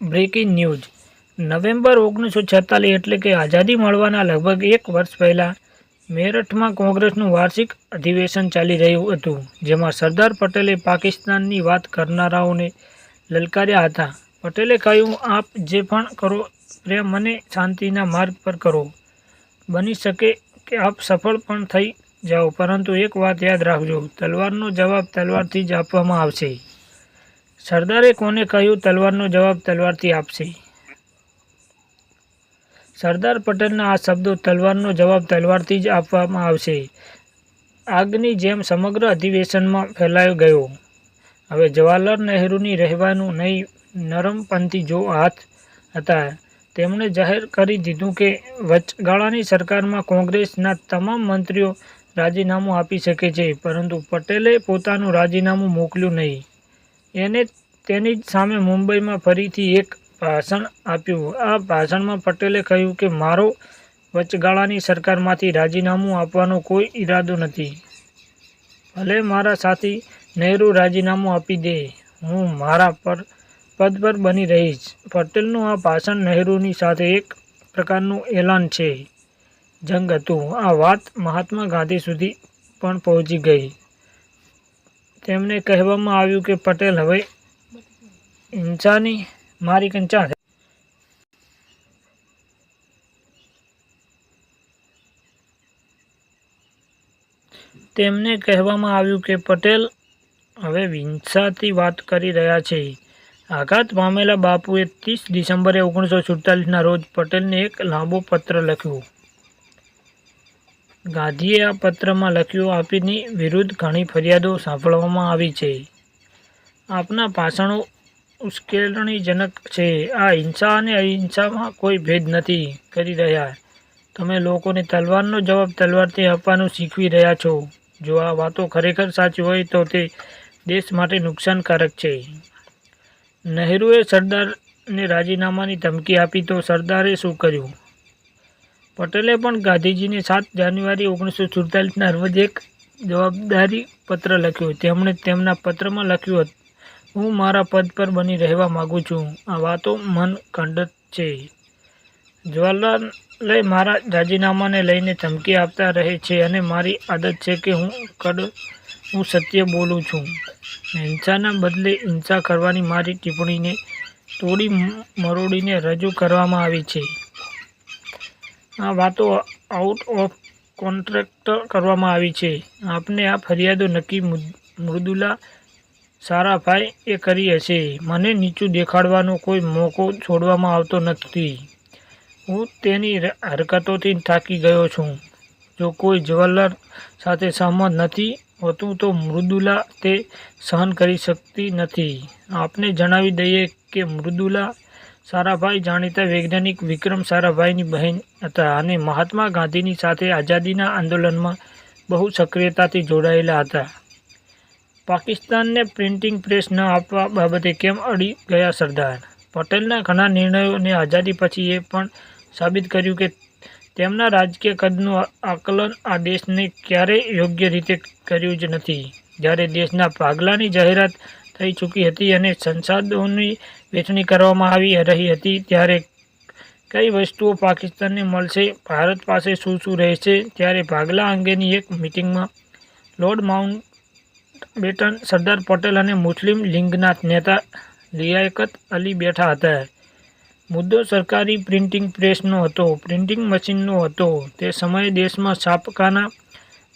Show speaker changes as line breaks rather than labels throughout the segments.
Breaking news. November ઓગણીસો છેતાલીસ એટલે કે આઝાદી મળવાના લગભગ એક વર્ષ પહેલાં મેરઠમાં કોંગ્રેસનું વાર્ષિક અધિવેશન ચાલી રહ્યું હતું, જેમાં સરદાર પટેલે પાકિસ્તાનની વાત કરનારાઓને લલકાર્યા હતા. પટેલે કહ્યું, આપ જે પણ કરો, પ્રેમ અને શાંતિના માર્ગ પર કરો. બની શકે કે આપ સફળ પણ થઈ જાઓ, પરંતુ એક વાત યાદ રાખજો, તલવારનો જવાબ તલવારથી જ આપવામાં આવશે. સરદારે કોને કહ્યું તલવારનો જવાબ તલવારથી આપશે? સરદાર પટેલના આ શબ્દો તલવારનો જવાબ તલવારથી જ આપવામાં આવશે. આગની જેમ સમગ્ર અધિવેશનમાં ફેલાયો ગયો. હવે જવાહરલાલ નહેરુની રહેવાનું નહીં નરમપંથી જો હાથ હતા, તેમણે જાહેર કરી દીધું કે વચગાળાની સરકારમાં કોંગ્રેસના તમામ મંત્રીઓ રાજીનામું આપી શકે છે, પરંતુ પટેલે પોતાનું રાજીનામું મોકલ્યું નહીં. એને તેની જ સામે મુંબઈમાં ફરીથી એક ભાષણ આપ્યું. આ ભાષણમાં પટેલે કહ્યું કે, મારો વચગાળાની સરકારમાંથી રાજીનામું આપવાનો કોઈ ઈરાદો નથી. ભલે મારા સાથી નહેરુ રાજીનામું આપી દે, હું મારા પર પદ પર બની રહીશ. પટેલનું આ ભાષણ નહેરુની સાથે એક પ્રકારનું એલાન છે. જંગ હતું. આ વાત મહાત્મા ગાંધી સુધી પણ પહોંચી ગઈ. તેમને કહેવામાં આવ્યું કે પટેલ હવે હિંસાની મારી કંચા છે. તેમને કહેવામાં આવ્યું કે પટેલ હવે હિંસાથી વાત કરી રહ્યા છે. આઘાત પામેલા બાપુએ ત્રીસ ડિસેમ્બરે ઓગણીસો સુડતાલીસના રોજ પટેલને એક લાંબો પત્ર લખ્યો. ગાંધીએ આ પત્રમાં લખ્યું, આપની વિરુદ્ધ ઘણી ફરિયાદો સાંભળવામાં આવી છે. આપના ભાષણો ઉશ્કેરણીજનક છે. આ હિંસા અને અહિંસામાં કોઈ ભેદ નથી કરી રહ્યા. તમે લોકોને તલવારનો જવાબ તલવારથી આપવાનું શીખવી રહ્યા છો. જો આ વાતો ખરેખર સાચી હોય તો તે દેશ માટે નુકસાનકારક છે. નહેરુએ સરદારને રાજીનામાની ધમકી આપી તો સરદારે શું કર્યું? પટેલે પણ ગાંધીજીને સાત જાન્યુઆરી ઓગણીસો સુડતાલીસના રોજ એક જવાબદારી પત્ર લખ્યો. તેમણે તેમના પત્રમાં લખ્યું હતું, હું મારા પદ પર બની રહેવા માગું છું. આ વાતો મન ખંડત છે. જવાહરલાલે મારા રાજીનામાને લઈને ધમકી આપતા રહે છે અને મારી આદત છે કે હું કડ, હું સત્ય બોલું છું. હિંસાના બદલે હિંસા કરવાની મારી ટિપ્પણીને તોડી મરોડીને રજૂ કરવામાં આવી છે. આ વાતો આઉટ ઓફ કોન્ટ્રાક્ટ કરવામાં આવી છે. આપને આ ફરિયાદો નક્કી મૃદુલા સારાભાઈ એ કરી હશે. મને નીચું દેખાડવાનો કોઈ મોકો છોડવામાં આવતો નથી. હું તેની હરકતોથી થાકી ગયો છું. જો કોઈ જવાહરલાલ સાથે સહમત નથી હોતું તો મૃદુલા તે સહન કરી શકતી નથી. આપને જણાવી દઈએ કે મૃદુલા સારાભાઈ જાણીતા વૈજ્ઞાનિક વિક્રમ સારાભાઈની બહેન હતા અને મહાત્મા ગાંધીની સાથે આઝાદીના આંદોલનમાં બહુ સક્રિયતાથી જોડાયેલા હતા. પાકિસ્તાનને પ્રિન્ટિંગ પ્રેસ ન આપવા બાબતે કેમ અડી ગયા સરદાર? પટેલના ઘણા નિર્ણયોને આઝાદી પછી એ પણ સાબિત કર્યું કે તેમના રાજકીય કદનું આકલન આ દેશને ક્યારેય યોગ્ય રીતે કર્યું જ નથી. જ્યારે દેશના પાગલાની જાહેરાત થઈ ચૂકી હતી અને સંસાધનોની વહેંચણી કરવામાં આવી રહી હતી. ત્યારે કઈ વસ્તુઓ પાકિસ્તાનને મળશે, ભારત પાસે શું શું રહેશે? ત્યારે ભાગલા અંગેની એક મિટિંગમાં lord Mountbatten Sardar Patel અને મુસ્લિમ લીગના નેતા લિયાકત અલી બેઠા હતા. મુદ્દો સરકારી પ્રિન્ટિંગ પ્રેસનો હતો, પ્રિન્ટિંગ મશીનનો હતો. તે સમયે દેશમાં છાપકાના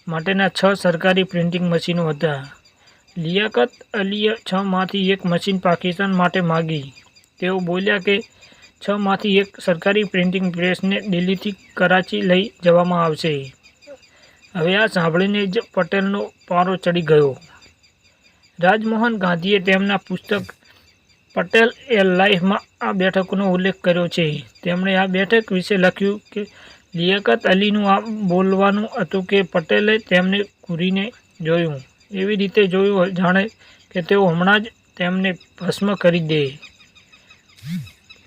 માટેના છ સરકારી પ્રિન્ટિંગ મશીનો હતા. લિયાકત અલીએ છમાંથી એક મશીન પાકિસ્તાન માટે માગી. તેઓ બોલ્યા કે છમાંથી એક સરકારી પ્રિન્ટિંગ પ્રેસને દિલ્હીથી કરાચી લઈ જવામાં આવશે. હવે આ સાંભળીને જ પટેલનો પારો ચડી ગયો. રાજમોહન ગાંધીએ તેમના પુસ્તક પટેલ એ લાઈફમાં આ બેઠકનો ઉલ્લેખ કર્યો છે. તેમણે આ બેઠક વિશે લખ્યું કે લિયાકત અલીનું આ બોલવાનું હતું કે પટેલે તેમને ઘૂરીને જોયું. એવી રીતે જોયું જાણે કે તેઓ હમણાં જ તેમને ભસ્મ કરી દે.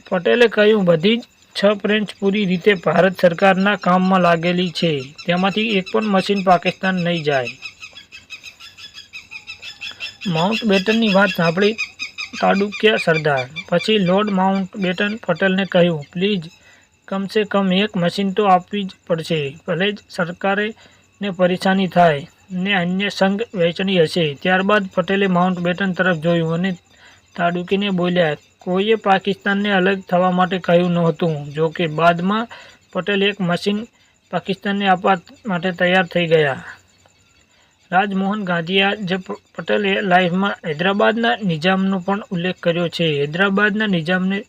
પટેલે કહ્યું, બધી જ છ ફ્રેન્ચ પૂરી રીતે ભારત સરકારના કામમાં લાગેલી છે. તેમાંથી એક પણ મશીન પાકિસ્તાન નહીં જાય. માઉન્ટ બેટનની વાત સાંભળી તાડુક્યા સરદાર. પછી લોર્ડ માઉન્ટ બેટન પટેલને કહ્યું, પ્લીઝ, કમસે કમ એક મશીન તો આપવી જ પડશે. ભલે જ સરકારે ને પરેશાની થાય. ને અન્ય સંઘ વહેંચણી હશે. ત્યારબાદ પટેલે માઉન્ટ બેટન તરફ જોયું અને તાડુકીને બોલ્યા, કોઈએ પાકિસ્તાનને અલગ થવા માટે કહ્યું નહોતું જોકે બાદમાં પટેલ એક મશીન પાકિસ્તાનને આપવા માટે તૈયાર થઈ ગયા. રાજમોહન ગાંધીએ જે પટેલે લાઈફમાં હૈદરાબાદના નિઝામનો પણ ઉલ્લેખ કર્યો છે. હૈદરાબાદના નિઝામને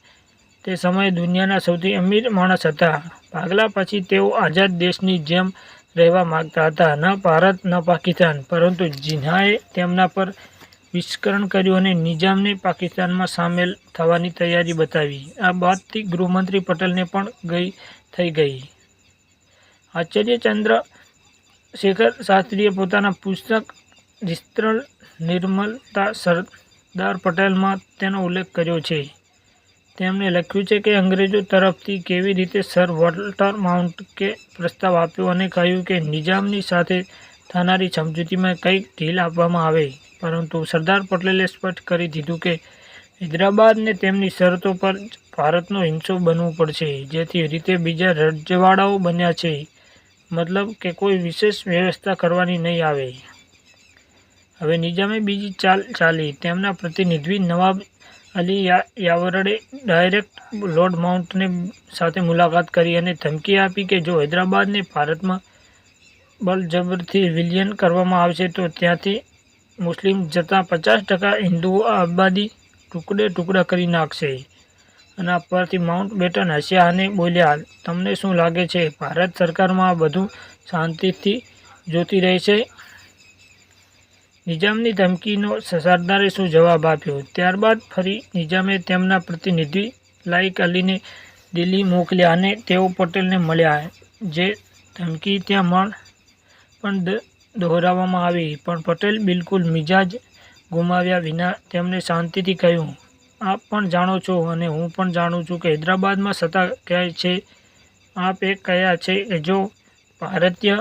તે સમયે દુનિયાના સૌથી અમીર માણસ હતા. ભાગલા પછી તેઓ આઝાદ દેશની જેમ રહેવા માગતા હતા. ન ભારત, ન પાકિસ્તાન. પરંતુ જિન્હાએ તેમના પર વિસ્કરણ કર્યું અને નિઝામને પાકિસ્તાનમાં સામેલ થવાની તૈયારી બતાવી. આ બાદથી ગૃહમંત્રી પટેલને પણ ગઈ થઈ ગઈ. આશ્ચર્યચંદ્ર શેખર શાસ્ત્રીએ પોતાના પુસ્તક વિસ્તરણ નિર્મલતા સરદાર પટેલમાં તેનો ઉલ્લેખ કર્યો છે. તેમણે લખ્યું છે કે અંગ્રેજો તરફથી કેવી રીતે સર વોલ્ટર માઉન્ટકે પ્રસ્તાવ આપ્યો અને કહ્યું કે નિઝામની સાથે થનારી સમજૂતીમાં કંઈક ઢીલ આપવામાં આવે. પરંતુ સરદાર પટેલે સ્પષ્ટ કરી દીધું કે હૈદરાબાદને તેમની શરતો પર ભારતનો હિંસો બનવું પડશે, જેથી રીતે બીજા રજવાડાઓ બન્યા છે. મતલબ કે કોઈ વિશેષ વ્યવસ્થા કરવાની નહીં આવે. હવે નિજામે બીજી ચાલ ચાલી. તેમના પ્રતિનિધિ નવાબ અલી યાવરડે ડાયરેક્ટ લોર્ડ માઉન્ટને સાથે મુલાકાત કરી અને ધમકી આપી કે જો હૈદરાબાદને ભારતમાં બળજબરથી વિલિયન કરવામાં આવશે તો ત્યાંથી મુસ્લિમ જતાં પચાસ ટકા હિન્દુઓ આબાદી ટુકડે ટુકડા કરી નાખશે. અને આ પરથી માઉન્ટ બેટન હસ્યા અને બોલ્યા, તમને શું લાગે છે? ભારત સરકારમાં આ બધું શાંતિથી જોતી રહેશે? નિજામની ધમકીનો સરદારે શું જવાબ આપ્યો? ત્યારબાદ ફરી નિજામે તેમના પ્રતિનિધિ લાઈક અલીને દિલ્હી મોકલ્યા અને તેઓ પટેલને મળ્યા, જે ધમકી ત્યાં મળ પણ દોહરાવવામાં આવી. પણ પટેલ બિલકુલ મિજાજ ગુમાવ્યા વિના તેમણે શાંતિથી કહ્યું, આપ પણ જાણો છો અને હું પણ જાણું છું કે હૈદરાબાદમાં સત્તા ક્યાંય છે. આપ એક કયા છે કે જો ભારતીય